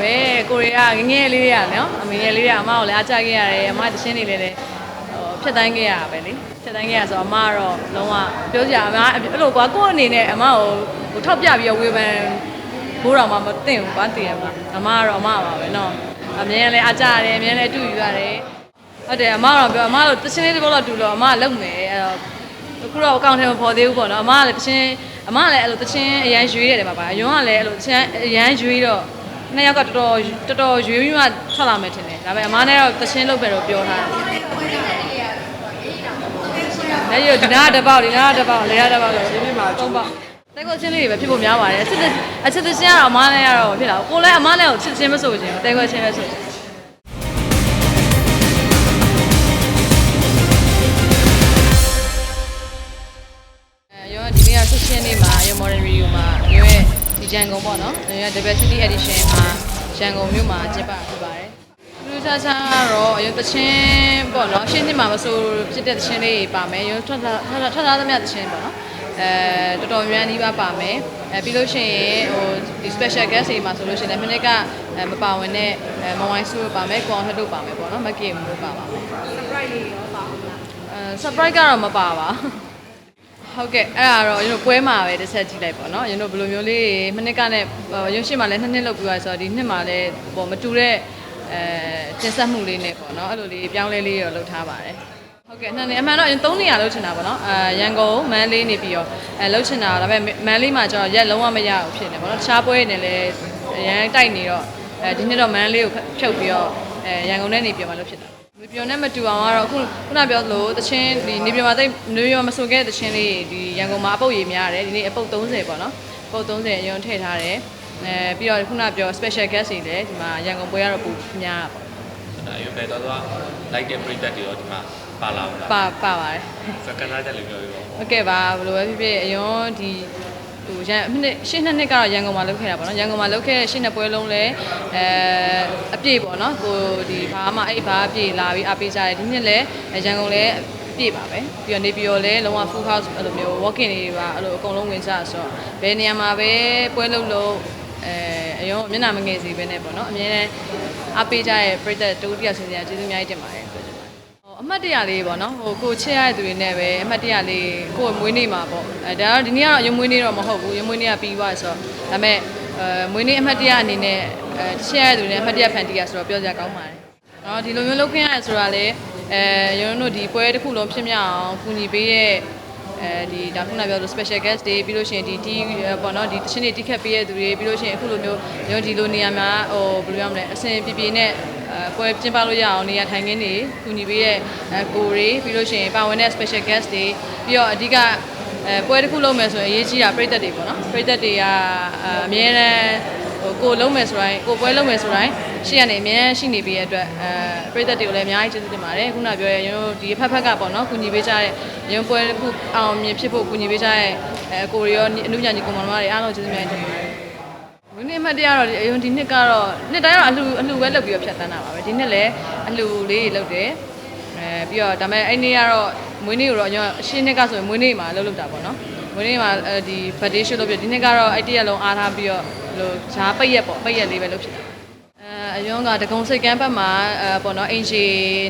ပဲကိုရီးယားငငယ်လေးတွေကနော်အမေငယ်လေးတွေကအမကိုလည်းအားကြခဲ့ရတယ်အမတချင်းတွေလည်းလည်းဟိုဖြတ်တိုင်းခဲ့ရတာပဲလေဖြတ်တိုင်းခဲ့ရဆိုတော့အမကတော့လုံးဝပြောကြအမအဲ့လိုကွာကိုယ့်အနေနဲ့အမကိုဟိုထောက်ပြပြီးတော့ဝေဖန်ဘိုးတော်မှမသိဘူးကွာတည်ရမှာအမကတော့အမပါပဲနော်အမြဲလည်းအားကြရတယ်အမြဲလည်းအတူယူရတယ်ဟုတ်တယ်အမကတော့ပြောအမတို့တချင်းလေးတစ်ပုတ်တော့တူလို့အမကလုံမယ်အဲ့တော့အခုတော့အကောင့်ထဲမှာပေါ်သေးဘူးပေါ့နော်အမကလည်းတချင်းအမကလည်းအဲ့လိုတချင်းအရန်ရွေးရတယ်မှာပါအယွန်းကလည်းအဲ့လိုတချင်းအရန်ရွေးတော့ နှစ်ယောက်ကတော်တော်တော်တော်ရွေးပြီးမှထွက်လာမယ်ထင်တယ်ဒါပေမဲ့အမနဲ့တော့တချင်းလုပ်ပဲတော့ပြောထားတယ်လက်ရဒီနားတစ်ပေါက်ဒီနားတစ်ပေါက်လေရတစ်ပေါက်လို့ဒီနေ့မှာသုံးပေါက်တက်ကိုချင်းလေးတွေပဲဖြစ်ဖို့များပါတယ်အချစ်အချစ်တချင်းကတော့အမနဲ့ကတော့ဖြစ်လာကိုလည်းအမနဲ့ကိုချစ်ချင်းမဆိုချင်ဘူးတက်ကိုချင်းပဲဆိုချင် ရဲ့ဒီရန်ကုန်ပေါ့နော်ရောရဲ့ diversity edition မှာရန်ကုန်မြို့မှာကျင်းပဖြစ်ပါတယ်လူချာချာကတော့ရောတချင်းပေါ့နော်ရှင်းနှစ်မှာမဆိုဖြစ်တဲ့တချင်းလေးပါမယ်ရောထွက်လာထွက်ထွက်လာသမျှတချင်းပေါ့နော်အဲတော်တော်များများပါပါမယ်အဲပြီးလို့ရှိရင်ဟိုဒီ special guest တွေမှာဆိုလို့ရှိရင်လည်းမနစ်ကအဲမပါဝင်တဲ့အဲမဝိုင်းစုပါမယ်ကွန်ထက်တို့ပါမယ်ပေါ့နော်မကေမိုးပါပါမယ် surprise လေးရောပါဘူးလားအဲ surprise ကတော့မပါပါဘူး ဟုတ်ကဲ့အဲ့ဒါတော့ကျွန်တော်ပွဲမှာပဲတစ်ဆက်ကြည့်လိုက်ပေါ့နော်ကျွန်တော်ဘယ်လိုမျိုးလေးမနှစ်ကနဲ့ရုံရှိမှလည်းနှစ်နှစ်လောက်ပြီးသွားဆိုတော့ဒီနှစ်မှာလည်းပေါ့မတူတဲ့အဲတင်ဆက်မှုလေးနဲ့ပေါ့နော်အဲ့လိုလေးပြောင်းလဲလေးရောလုပ်ထားပါတယ်ဟုတ်ကဲ့နှစ်နှစ်အမှန်တော့3နေရာလုပ်ချင်တာပေါ့နော်အဲရန်ကုန်မန္တလေးနေပြီးတော့အဲလုပ်ချင်တာဒါပေမဲ့မန္တလေးမှာကျတော့ရက်လုံးဝမရဘူးဖြစ်နေပေါ့နော်တခြားပွဲတွေနဲ့လည်းရန်တိုက်နေတော့အဲဒီနှစ်တော့မန္တလေးကိုဖြုတ်ပြီးတော့အဲရန်ကုန်နဲ့နေပြီးတော့မလုပ်ဖြစ်တာ မပြောနဲ့မတူအောင်ကတော့အခုခုနပြောသလိုတချင်းဒီနေပြည်တော်သိနေပြည်တော်မဆိုခဲ့တဲ့တချင်းလေးဒီရန်ကုန်မှာအပုတ်ရည်များတယ်ဒီနေ့အပုတ်30ပေါ့နော်အပုတ်30အရင်ထည့်ထားတယ်အဲပြီးတော့ခုနပြော special guest တွေလည်းဒီမှာရန်ကုန်ပွဲကတော့ပူများတာပေါ့ဒါရုပ်ပဲတော့တော့လိုက်တဲ့ပရိသတ်တွေရောဒီမှာပါလာဘူးလားပါပါပါတယ်စကန်သားချက်လေးပြောပြပါဟုတ်ကဲ့ပါဘယ်လိုပဲဖြစ်ဖြစ်အရင်ဒီ ဟိုရန်နှစ်ရှင်းနှစ်နှစ်ကတော့ရန်ကုန်မှာလုပ်ခဲ့တာပေါ့နော်ရန်ကုန်မှာလုပ်ခဲ့တဲ့ရှင်းနှစ်ပွဲလုံးလည်းအဲအပြည့်ပေါ့နော်ကိုဒီဘာမှအဲ့ဘာအပြည့်လာပြီးအားပေးကြတယ်ဒီနှစ်လည်းရန်ကုန်လည်းအပြည့်ပါပဲပြီးတော့နေပြည်တော်လည်းလုံးဝ full house အဲ့လိုမျိုး walking တွေပါအဲ့လိုအကုန်လုံးဝင်ကြဆိုတော့ဘယ်နေရာမှာပဲပွဲလုပ်လို့အဲအရင်မျက်နှာမငယ်စီပဲနဲ့ပေါ့နော်အမြဲတမ်းအားပေးကြတဲ့ပရိသတ်တူတယောက်ချင်းစီကျေးဇူးအများကြီးတင်ပါတယ်ပြောချင်ပါတယ်ဟို အမှတ်တရလေးပေါ့နော်ဟိုကိုချစ်ရတဲ့သူတွေနဲ့ပဲအမှတ်တရလေးကိုယ်မွေးနေ့မှာပေါ့အဲဒါကတော့ဒီနေ့ကတော့ရုံမွေးနေ့တော့မဟုတ်ဘူးရုံမွေးနေ့ကပြီးသွားဆိုတော့ဒါပေမဲ့အဲမွေးနေ့အမှတ်တရအနေနဲ့အဲချစ်ရတဲ့သူတွေနဲ့အမှတ်တရဖန်တီးရဆိုတော့ပြောကြကောင်းပါတယ်နော်ဒီလိုမျိုးလုပ်ခင်းရတယ်ဆိုတာလေအဲရုံတို့ဒီပွဲတစ်ခုလုံးဖြစ်မြောက်အောင်ကူညီပေးတဲ့အဲဒီဒါခုနပြောလို့ special guest တွေပြီးလို့ရှိရင်ဒီတီးပေါ့နော်ဒီတချင်းတွေတိခတ်ပေးရတဲ့သူတွေပြီးလို့ရှိရင်အခုလိုမျိုးရုံဒီလိုနေရာမှာဟိုဘယ်လိုရမလဲအဆင်ပြေပြေနဲ့အဲ ပွဲကျင်းပလို့ရအောင်နေရာထိုင်ခင်းတွေကူညီပေးရဲ့အဲကိုတွေပြီးလို့ရှိရင်ပါဝင်တဲ့ special guest တွေပြီးတော့အဓိကအဲပွဲတစ်ခုလုပ်မယ်ဆိုရင်အရေးကြီးတာပြည်သက်တွေပေါ့နော်ပြည်သက်တွေကအဲအမြဲတမ်းဟိုကိုလုံးမယ်ဆိုတိုင်းကိုပွဲလုံးမယ်ဆိုတိုင်းရှေ့ကနေအမြဲတမ်းရှိနေပေးရဲ့အတွက်အဲပြည်သက်တွေကိုလည်းအများကြီးကျေးဇူးတင်ပါတယ်ခုနပြောရဲကျွန်တော်တို့ဒီဖက်ဖက်ကပေါ့နော်ကူညီပေးကြတဲ့ရုံပွဲတစ်ခုအောင်မြင်ဖြစ်ဖို့ကူညီပေးကြတဲ့အဲကိုရီရောအနုညာညီကောင်မတွေအားလုံးကျေးဇူးများတင်ပါတယ် ဝင်းနေမှတ်တရတော့ဒီအယုံဒီနှစ်ကတော့နှစ်တိုင်းတော့အလှအလှပဲလုပ်ပြီးတော့ဖြတ်တန်းတာပါပဲဒီနှစ်လည်းအလှလေးတွေလုပ်တယ်အဲပြီးတော့ဒါပေမဲ့အဲ့နေ့ကတော့မွေးနေ့ကိုတော့ကျွန်တော်အရှင်းနှစ်ကဆိုရင်မွေးနေ့မှာလုပ်လုပ်တာပေါ့နော်မွေးနေ့မှာအဲဒီ birthday show လုပ်ပြီးဒီနှစ်ကတော့အဲ့တရက်လုံးအားထားပြီးတော့လို့ဈာပိတ်ရက်ပေါ့ပိတ်ရက်လေးပဲလုပ်ဖြစ်တာအဲအယုံကဒဂုံစိတ်ကမ်းဘက်မှာအဲပေါ့နော်အင်ဂျီ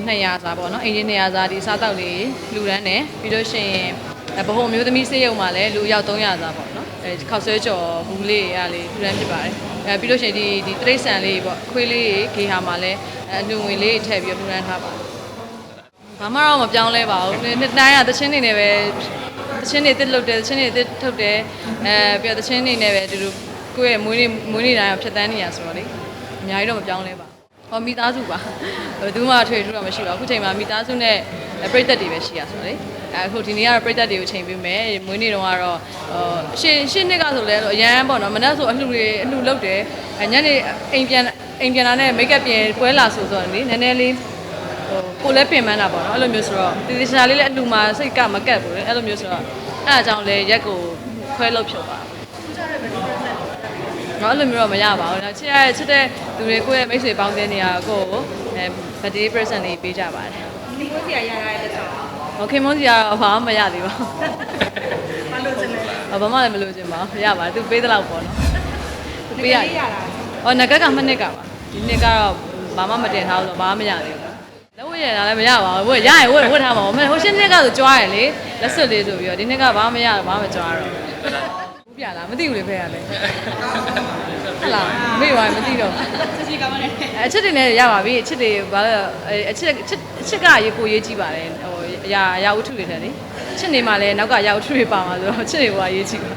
200စားပေါ့နော်အင်ဂျီ200စားဒီစားတောက်လေးလူရန်တယ်ပြီးလို့ရှိရင်အဲဗဟိုမျိုးသမီးစေးရုံမှာလည်းလူရောက်300စားပေါ့နော် အဲခောက်ဆွဲကြော်ဘူးလေးရလေးလူရန်ဖြစ်ပါတယ်အဲပြီးလို့ရှိရင်ဒီဒီတရိတ်ဆန်လေးပေါ့ခွေးလေးဂေဟာမှာလည်းအလူငွေလေးထည့်ပြီးတော့လူရန်ထားပါတယ်ဘာမှတော့မပြောင်းလဲပါဘူးနှစ်တိုင်းကသချင်းနေနဲ့ပဲသချင်းနေတစ်လုတ်တယ်သချင်းနေတစ်ထုတ်တယ်အဲပြီးတော့သချင်းနေနဲ့ပဲဒီလိုကိုယ့်ရဲ့မွေးနေ့မွေးနေ့တိုင်းကဖြတ်တန်းနေရဆိုတော့လေအများကြီးတော့မပြောင်းလဲပါဘူးဟောမိသားစုပါဘယ်သူမှထွေထူးတော့မရှိပါဘူးအခုချိန်မှာမိသားစုနဲ့ပြိသက်တွေပဲရှိရဆိုတော့လေ အဲအခုဒီနေ့ကတော့ပြိသက်တွေကိုချိန်ပေးမယ်မွေးနေ့တုန်းကတော့ဟိုရှင်းရှင်းနှစ်ကဆိုလဲအရန်ပေါ့နော်မနက်ဆိုအလှတွေအလှလုတ်တယ်ညနေအိမ်ပြန်အိမ်ပြန်လာနဲ့မိတ်ကပ်ပြင်ပွဲလာဆိုဆိုတော့လေနည်းနည်းလေးဟိုကိုလည်းပင်ပန်းတာပေါ့နော်အဲ့လိုမျိုးဆိုတော့တီတီရှာလေးလည်းအလူမှာစိတ်ကမကက်ဘူးလေအဲ့လိုမျိုးဆိုတော့အဲ့အကြောင်းလဲရက်ကိုခွဲလို့ဖြုတ်ပါတော့အဲ့လိုမျိုးတော့မရပါဘူး။ချစ်ရတဲ့ချစ်တဲ့လူတွေကိုယ့်ရဲ့မိတ်ဆွေပေါင်းတဲ့နေရာကိုကိုအဲ birthday present လေးပေးကြပါတယ်ဒီကိုစီရရရတဲ့ကြောင့်။ ဟိုခင်မုန်းစီကတော့ဘာမှမရသေးပါဘူးမလို့ချင်လဲ။ဘာမှလည်းမလို့ချင်ပါဘူး။ရပါတယ်သူပေးတဲ့လောက်ပေါ့နော်။ဒီပေးရလေးရတာအော်ငကက်ကမနှစ်ကပါဒီနှစ်ကတော့ဘာမှမတင်ထားဘူးဆိုဘာမှမရသေးဘူးလက်ဝတ်ရတာလည်းမရပါဘူးဝတ်ရရင်ဝတ်ဝတ်ထားမှာပေါ့မဟိုရှင်းနှစ်ကဆိုကြွားရလေလက်စွပ်လေးဆိုပြီးတော့ဒီနှစ်ကဘာမှမရတော့ဘာမှမကြွားတော့ဘူးပြလားမသိဘူးလေဖဲရလေဟုတ်လားမေ့ပါမသိတော့ဆက်စီကောင်းတယ်အချစ်တွေနဲ့ရပါပြီအချစ်တွေဘာလဲအချစ်အချစ်အချစ်ကရေကိုရေးကြည့်ပါတယ်ဟို အရာအရာဝတ္ထုတွေတဲ့လေအချစ်နေမှလည်းနောက်ကရာဝတ္ထုတွေပါမှာဆိုတော့အချစ်တွေကရေးကြည့်ပါ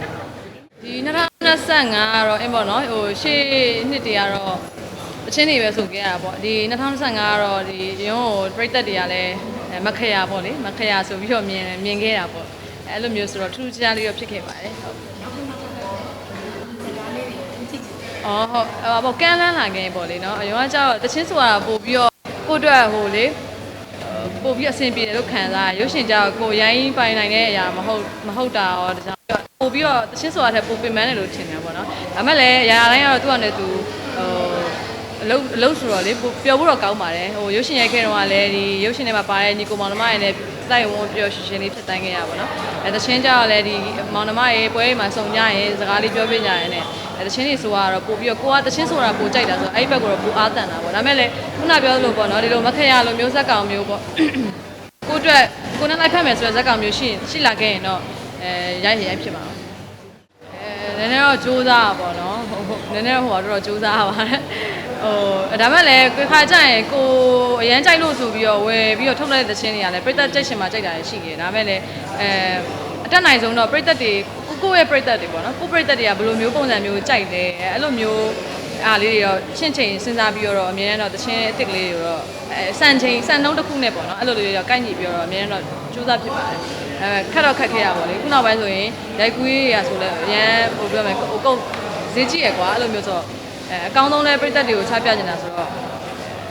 ဒီ2025ကတော့အင်းပေါ့နော်ဟိုရှေ့နှစ်တွေကတော့အချင်းတွေပဲဆိုခဲ့ရတာပေါ့ဒီ2025ကတော့ဒီရုံးကိုပြိသက်တွေကလည်းမခရပေါ့လေမခရဆိုပြီးတော့မြင်မြင်ခဲ့တာပေါ့အဲ့လိုမျိုးဆိုတော့ထူးထူးခြားခြားလေးတော့ဖြစ်ခဲ့ပါတယ်ဟုတ်အော်ဟုတ်အဲ့ပေါ့ကန်းလန်းလာခဲ့ပေါ့လေနော်အရင်ကကျတော့တချင်းဆိုတာပို့ပြီးတော့ကိုယ့်အတွက်ဟိုလေ ပို့ပြီးအဆင်ပြေတယ်လို့ခံစားရရုပ်ရှင်ကြတော့ကိုယ်ရိုင်းပိုင်နိုင်တဲ့အရာမဟုတ်မဟုတ်တာရောဒါကြောင့်ပို့ပြီးတော့တချင်းဆိုတာထက်ပိုပင်ပန်းတယ်လို့ထင်တယ်ပေါ့နော်ဒါမဲ့လည်းအရာတိုင်းကတော့သူ့အနေနဲ့သူဟိုအလုပ်အလုပ်ဆိုတော့လေပိုပျော်ဖို့တော့ကောင်းပါတယ်ဟိုရုပ်ရှင်ရိုက်ခဲ့တော့ကလည်းဒီရုပ်ရှင်ထဲမှာပါတဲ့ညီကိုမောင်နှမရဲ့နဲ့တိုက်ဝန်းပျော်ရွှင်ရွှင်လေးဖြစ်တိုင်းခဲ့ရပါတော့အဲတချင်းကြတော့လည်းဒီမောင်နှမရဲ့ပွဲမှာစုံကြရင်စကားလေးပြောပြကြရင်လည်း အဲတချင်းတွေဆိုတော့ပို့ပြီးတော့ကိုကတချင်းဆိုတာပိုကြိုက်တာဆိုတော့အဲ့ဒီဘက်ကတော့ပိုအားတန်တာပေါ့ဒါမဲ့လည်းခုနပြောလို့ပေါ့နော်ဒီလိုမခရလိုမျိုးဇက်ကောင်မျိုးပေါ့ကိုယ့်အတွက်ကိုယ်နဲ့လိုက်ဖက်မယ်ဆိုတဲ့ဇက်ကောင်မျိုးရှိရင်ရှိလာခဲ့ရင်တော့အဲရိုက်ရင်ရိုက်ဖြစ်မှာပါအဲနည်းနည်းတော့စူးစမ်းပါပေါ့နော်ဟိုဟိုနည်းနည်းတော့ဟိုတော့စူးစမ်းပါပါတယ်ဟိုဒါမဲ့လည်းကိုခါကြရင်ကိုအရန်ကြိုက်လို့ဆိုပြီးတော့ဝယ်ပြီးတော့ထုတ်လိုက်တဲ့သချင်းတွေကလည်းပြိသက်ကြိုက်ရှင်မှာကြိုက်တာရှိတယ်ဒါမဲ့လည်းအဲအတက်နိုင်ဆုံးတော့ပြိသက်တွေ ကိုကိုယ့်ရဲ့ပြိသက်တွေပေါ့နော်ကိုယ့်ပြိသက်တွေကဘယ်လိုမျိုးပုံစံမျိုးကြိုက်လဲအဲ့လိုမျိုးအားလေးတွေတော့ရှင်းချိန်စဉ်းစားပြီးတော့အမြဲတမ်းတော့တချင်းအစ်စ်ကလေးတွေတော့အဲစံချိန်စံနှုန်းတစ်ခုနဲ့ပေါ့နော်အဲ့လိုလေးတွေတော့ကိုက်ညီပြီးတော့အမြဲတမ်းတော့စူးစမ်းဖြစ်ပါတယ်အဲခက်တော့ခက်ခဲ့ရပါလေခုနောက်ပိုင်းဆိုရင်ရိုက်ကူးရေးရဆိုလဲအရန်ဟိုပြောမယ်ဟိုကုတ်ဈေးကြီးရကွာအဲ့လိုမျိုးဆိုတော့အဲအကောင်းဆုံးလဲပြိသက်တွေကိုချပြနေတာဆိုတော့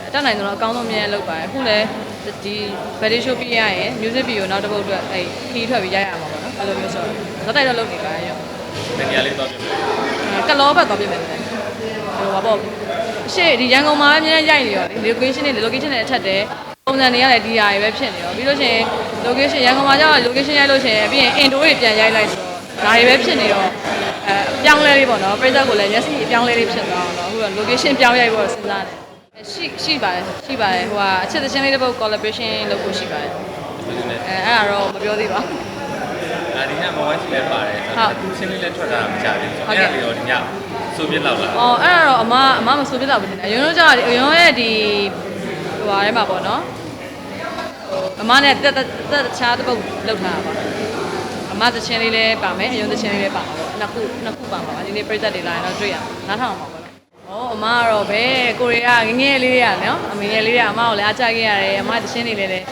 အတက်နိုင်ဆုံးတော့အကောင်းဆုံးအမြဲလုပ်ပါတယ်အခုလဲဒီ video show ပြရရင် music video နောက်တစ်ပုတ်အတွက်အဲခီးထွက်ပြီးရိုက်ရမှာပေါ့နော် အဲ့လိုမျိုးဆိုတော့ဇက်တိုက်တော့လုပ်နေပါရဲ့တကယ်လေးတော့ပြမယ်ကလောဘတ်သွားပြင်မယ်ဟိုပါပေါ့ရှေ့ဒီရန်ကုန်မှာအများကြီးရိုက်နေရောလေ location တွေ location တွေအထက်တယ်ပုံစံတွေရတယ်ဒီဟာတွေပဲဖြစ်နေရောပြီးလို့ရှိရင် location ရန်ကုန်မှာကျတော့ location ရိုက်လို့ရှိရင်ပြီးရင် indoor တွေပြန်ရိုက်လိုက်ဆိုတော့ဒါတွေပဲဖြစ်နေတော့အဲအပြောင်းလဲလေးပေါ့နော်ပြိဿကိုလည်းမျက်စိအပြောင်းလဲလေးဖြစ်သွားအောင်တော့အခုက location ပြောင်းရိုက်ဖို့စဉ်းစားတယ်ရှိရှိပါတယ်ရှိပါတယ်ဟိုကအချက်သချင်းလေးတစ်ပုတ် collaboration လုပ်ဖို့ရှိပါတယ်ဘယ်လိုလဲအဲအဲ့ဒါတော့မပြောသေးပါဘူး အာဒီညမဝိုင်းစီလည်းပါတယ်ဟုတ်သူချင်းလေးလည်းထွက်တာမကြဘူးဆိုဟုတ်တော့ကဲ့အဲ့ဒါလေးတော့ဒီညဆိုပြစ်လောက်လာ။အော်အဲ့ဒါတော့အမအမမဆိုပြတော့ဘူးတင်တယ်။အရင်တော့ကျတော့အရင်ရဲ့ဒီဟိုဟာထဲမှာပေါ့နော်။ဟိုအမနဲ့တက်တက်တက်တခြားတစ်ပုတ်လောက်ထားတာပါ။အမသချင်းလေးလည်းပါမယ်အရင်သချင်းလေးလည်းပါမှာပေါ့။နှစ်ခုနှစ်ခုပါမှာပါ။ဒီနေ့ပြည့်သက်တွေလာရင်တော့တွေ့ရမှာ။နားထောင်မှာပေါ့နော်။အော်အမကတော့ဘယ်ကိုရီးယားငငယ်လေးရနော်။အမေငယ်လေးရအမကိုလည်းအားကြခဲ့ရတယ်။အမသချင်းတွေလည်းလည်း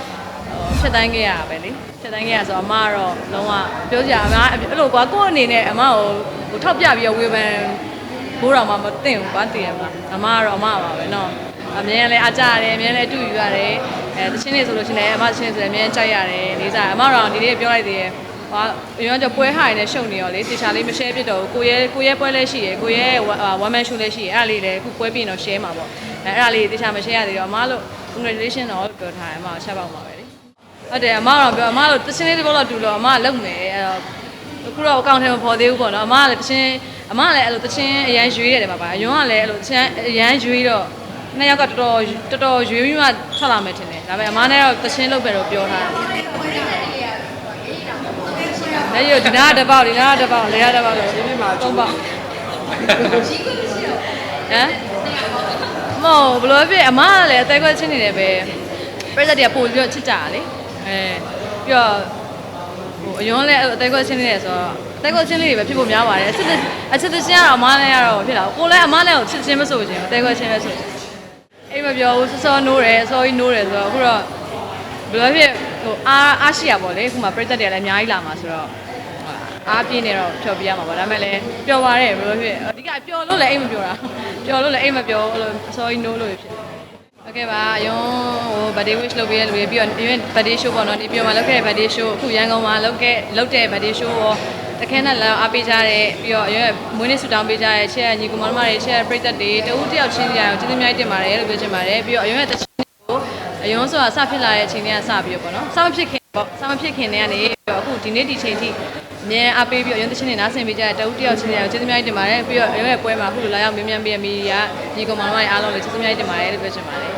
ဟိုဖြတ်တိုင်းခဲ့ရတာပဲလေ။ ချက်တိုင်းခဲ့ရဆိုအမကတော့လုံးဝပြောကြအမအဲ့လိုကွာကို့အနေနဲ့အမကိုဟိုထောက်ပြပြီးတော့ဝေဖန်ဖို့တော့မှမသိဘူးကွာတည်ရမလားအမကတော့အမပါပဲနော်အမြဲလည်းအကြရတယ်အမြဲလည်းအတူယူရတယ်အဲတချင်းနေဆိုလို့ရှိရင်အမတချင်းနေဆိုလည်းအမြဲကြိုက်ရတယ်လေးစားအမတော့ဒီနေ့ပြောလိုက်သေးတယ်ဟာအရင်ကပွဲဟိုင်နဲ့ရှုံနေရောလေတေချာလေးမ share ဖြစ်တော့ကိုရဲကိုရဲပွဲလည်းရှိရယ်ကိုရဲ one man show လည်းရှိရယ်အဲ့ဒါလေးလည်းအခုပွဲပြင်တော့ share မှာပေါ့အဲ့ဒါလေးတေချာမ share ရသေးတော့အမလို့ congratulation တော့ပြောထားတယ်အမဆက်ပါမှာပဲလေ ဟုတ်တယ်အမတော့ပြောအမလို့တချင်းလေးတစ်ပုတ်တော့တူလို့အမကလုံမယ်အဲ့တော့အခုတော့အကောင့်ထဲမှာပေါ်သေးဘူးပေါ့နော်အမကလည်းတချင်းအမကလည်းအဲ့လိုတချင်းအရန်ရွေးရတယ်မှာပါအယွန်းကလည်းအဲ့လိုတချင်းအရန်ရွေးတော့နှစ်ယောက်ကတော်တော်တော်တော်ရွေးပြီးမှထွက်လာမယ်ထင်တယ်ဒါပေမဲ့အမနဲ့တော့တချင်းလုပ်ပဲတော့ပြောထားတယ်လေရဒီနားတစ်ပေါက်ဒီနားတစ်ပေါက်လေရတစ်ပေါက်လို့ဒီနေ့မှာသုံးပေါက်ဟမ်မောဘလို့ဖြစ်အမကလည်းအသေးခွဲချင်းနေတယ်ပဲပြဿနာတွေကပို့ပြီးတော့ချစ်ကြတာလေ အဲပြီးတော့ဟိုအယွန်းလည်းအသေးကွက်ချင်းလေးရယ်ဆိုတော့အသေးကွက်ချင်းလေးတွေပဲဖြစ်ဖို့များပါတယ်အချစ်အချစ်ချင်းကတော့အမားနဲ့ကတော့ဖြစ်လာကိုလည်းအမားနဲ့ကိုချစ်ချင်းမဆိုချင်အသေးကွက်ချင်းပဲဆိုချင်အိမ်မပြောဘူးစောစောနိုးတယ်စောကြီးနိုးတယ်ဆိုတော့အခုတော့ဘယ်လိုဖြစ်ဟိုအားအားရှိရပါလေအခုမှပြည့်တက်တယ်လည်းအများကြီးလာမှာဆိုတော့အားပြင်းနေတော့ဖြော်ပြရမှာပေါ့ဒါပေမဲ့လည်းပျော်ပါတယ်ဘယ်လိုဖြစ်အဓိကပျော်လို့လည်းအိမ်မပျော်တာပျော်လို့လည်းအိမ်မပျော်အဲ့လိုစောကြီးနိုးလို့ဖြစ် ခဲ့ပါအယုံဟို birthday wish လုပ်ပေးရလူတွေပြီးတော့အရင် birthday show ပေါ့နော်ဒီပြောမှာလုပ်ခဲ့တဲ့ birthday show အခုရန်ကုန်မှာလုပ်ခဲ့လုပ်တဲ့ birthday show ရောတခဲနဲ့လာအားပေးကြတဲ့ပြီးတော့အရင်မွေးနေ့ဆူတောင်းပေးကြတဲ့ချက်ညီကောင်မတွေချက်ပရိသတ်တွေတဦးတယောက်ချင်းကြရအောင်ကျေးဇူးများတင်ပါတယ်လို့ပြောချင်ပါတယ်ပြီးတော့အရင်တချင်းကိုအရင်ဆိုတာစဖြစ်လာတဲ့အချိန်တွေကစပြီးတော့ပေါ့နော်စမဖြစ်ခင်ပေါ့စမဖြစ်ခင်တွေကနေပြီးတော့အခုဒီနေ့ဒီချိန်ထိအမြဲအားပေးပြီးတော့အရင်တချင်းတွေနားဆင်ပေးကြတဲ့တဦးတယောက်ချင်းကြရအောင်ကျေးဇူးများတင်ပါတယ်ပြီးတော့အရင်ပွဲမှာအခုလိုလာရောက်မြင်မြန်ပေးရမီဒီကညီကောင်မတွေအားလုံးလည်းကျေးဇူးများတင်ပါတယ်လို့ပြောချင်ပါတယ်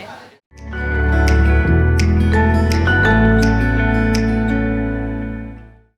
်